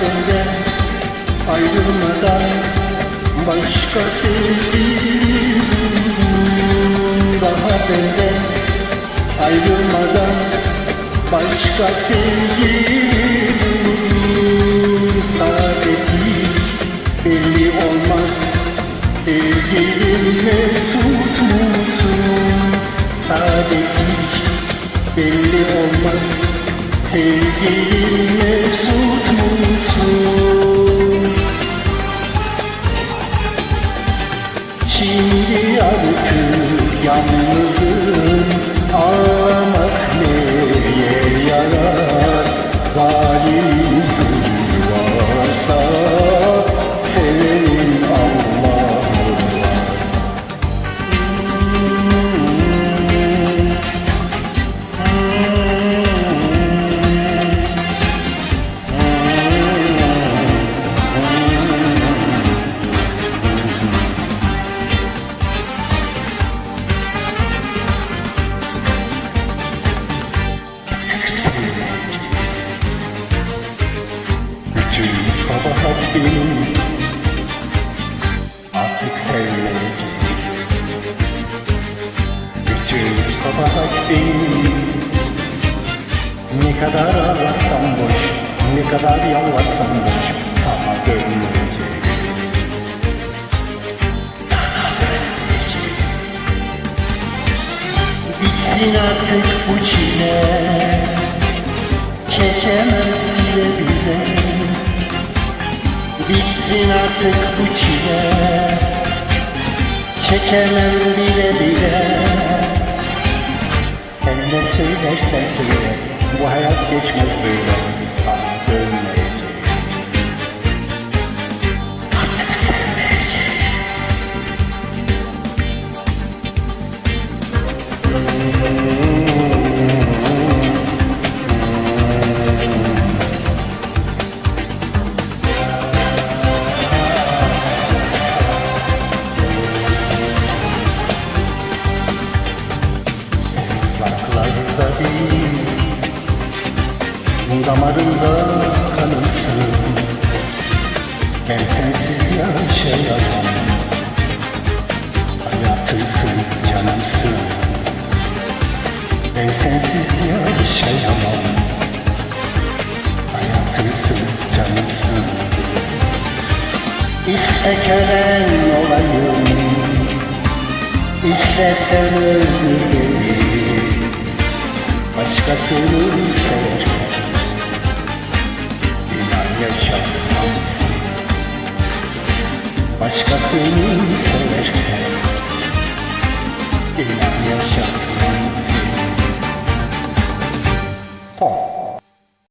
Önce ayrılmadan başka sevgilim Daha önce ayrılmadan başka sevgilim Saadeti belli olmaz. Sevgilim mesut musun? Saadeti belli olmaz. Sevgilim Artık yalnızım. Ağlamak Bütün kabahat benim Artık sevmeyecek Bütün kabahat benim Ne kadar ağlasam boş Ne kadar yalvarsam boş Sana dönmeyecek Bitsin artık bu çile artık bu çile. Çekemem bile bile. Sen ne söylersen söyle Bu hayat geçmez böyle. Sana dönmeyecek Damarımda kanımsın Ben sensiz yaşayamam. Hayatımsın, canımsın. Ben sensiz yaşayamam. Hayatımsın, canımsın. İste kölen olayım. İstersen öldür beni Başkasını seversen İnan yaşatmazsın Top